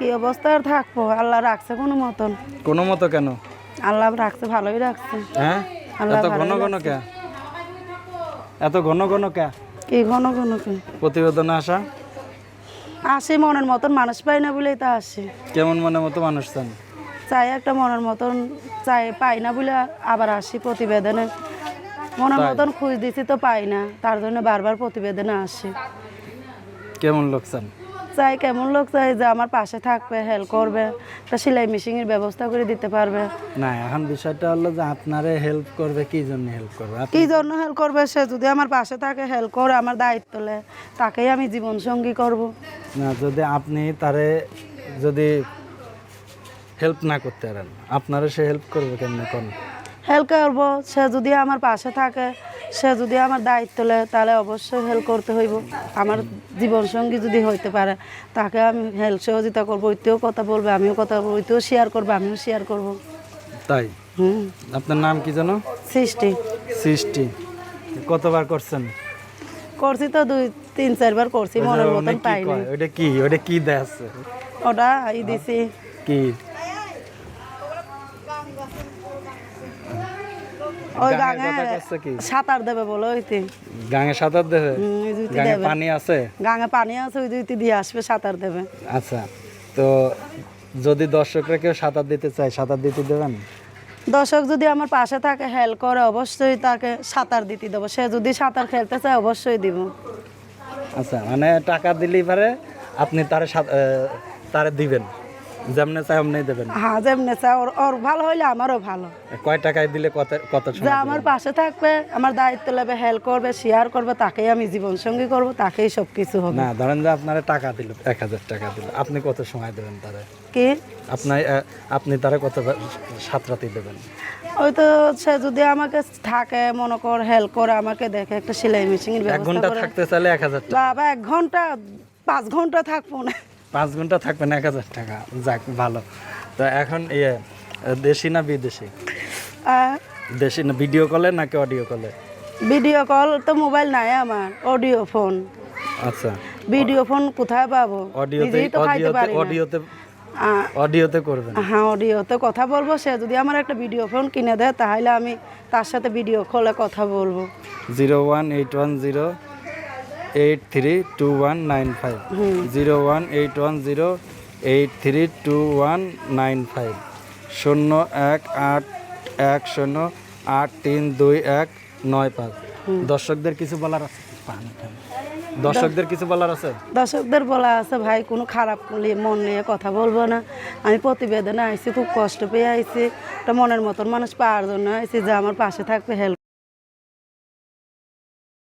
কি অবস্থা আর থাকব? আল্লাহ রাখছে কোনো মতন। কোনো মতো কেন? আল্লাহ রাখছে ভালোই রাখছে। হ্যাঁ? আল্লাহ এত ঘন ঘন কে? এত ঘন ঘন কে? কি ঘন ঘন কি? প্রতিবেদনে আসা? আসি মনের মতন মানুষ পাই না বলেই তা আসে। কেমন মনের মতো মানুষ চান? চাই একটা মনের মতন চাই পাই না বলে আবার আসি প্রতিবেদনে। মনের মতন খুঁজ দিছি তো পাই না তার জন্য বারবার প্রতিবেদনে আসে। কেমন লোক চান? চাই কেমন লোক চাই যে আমার পাশে থাকবে হেল্প করবে একটা সেলাই মেশিনের ব্যবস্থা করে দিতে পারবে। না এখন বিষয়টা হলো যে আপনারে হেল্প করবে কি জন্য হেল্প করবে? কি জন্য হেল্প করবে? সে যদি আমার পাশে থাকে হেল্প করে আমার দায়িত্ব নেয় তাকেই আমি জীবন সঙ্গী করব। না যদি আপনি তারে যদি হেল্প না করতে পারেন আপনারা সে হেল্প করবে কেমনে? কোন? হেল্প করব সে যদি আমার পাশে থাকে সে যদি আমার দায়িত্ব নেয় তাহলে অবশ্যই হেল্প করতে হইব। আমার জীবন সঙ্গী যদি হইতে পারে তাকে আমি হেল্প সহযোগিতা করব ওইতেও কথা বলবে আমিও কথা বলব ওইতেও শেয়ার করব আমিও শেয়ার করব। তাই? হুম। আপনার নাম কি জানো সৃষ্টি। সৃষ্টি। কতবার করছেন? করছি তো দুই তিন চারবার করছি মনের মতন পাইনি। ওটা কি? ওটা কি দেয় আছে? ওটা ই দিছি কি? ওই গাঙে সাঁতার দেবে বলে ওইতে। গাঙে সাঁতার দেবে? গাঙে পানি আছে? গাঙে পানি আছে ওই দুইটি দিয়ে আসবে সাঁতার দেবে। আচ্ছা তো যদি দর্শকরা কেউ সাঁতার দিতে চায় সাঁতার দিতে দেবেন? দর্শক যদি আমার পাশে থাকে হেল্প করে অবশ্যই তাকে সাঁতার দিতে দেবো। সে যদি সাঁতার খেলতে চায় অবশ্যই দিব। আচ্ছা মানে টাকা দিলেই পারে আপনি তারে তারে দিবেন। যেমনে চাই অমনি দেবেন। হ্যাঁ যেমনি চায় ওর ওর ভালো হইলে আমারও ভালো। কয় টাকায় দিলে কত কত যে আমার পাশে থাকবে আমার দায়িত্ব নেবে হেল্প করবে শেয়ার করবে তাকেই আমি জীবন সঙ্গী করব তাকেই সব কিছু হবে। না ধরেন যে আপনারা টাকা দিল এক হাজার টাকা দিল আপনি কত সময় দেবেন তারে? কি? আপনি তারে কত সাত রাতি দেবেন? ওই তো সে যদি আমাকে থাকে মনে কর হেল্প করে আমাকে দেখে একটা সেলাই মেশিনের এক ঘণ্টা থাকতে চাইলে এক হাজার বাবা এক ঘণ্টা পাঁচ ঘণ্টা থাকব না পাঁচ ঘণ্টা থাকবেন এক হাজার টাকা। যাক ভালো। তো এখন ইয়ে দেশি না বিদেশি? দেশি না ভিডিও কলে নাকি অডিও কলে ভিডিও কল তো মোবাইল নাই আমার অডিও ফোন আচ্ছা। ভিডিও ফোন কোথায় পাবো? অডিওতে। অডিওতে অডিওতে করবেন। হ্যাঁ অডিওতে কথা বলব। সে যদি আমার একটা ভিডিও ফোন কিনে দেয় তাহলে আমি তার সাথে ভিডিও কলে কথা বলব। Zero one eight one zero eight three two one nine five zero one eight one zero eight three two one nine five শূন্য এক আট এক শূন্য আট তিন দুই এক নয় পাঁচ দর্শকদের কিছু বলার আছে? দর্শকদের কিছু বলার আছে? দর্শকদের বলা আছে ভাই কোনো খারাপ মন নিয়ে কথা বলব না। আমি প্রতিবেদনে আইছি খুব কষ্ট পেয়ে আইছি। একটা মনের মতন মানুষ পাওয়ার জন্য আইছি যে আমার পাশে থাকবে হেল্প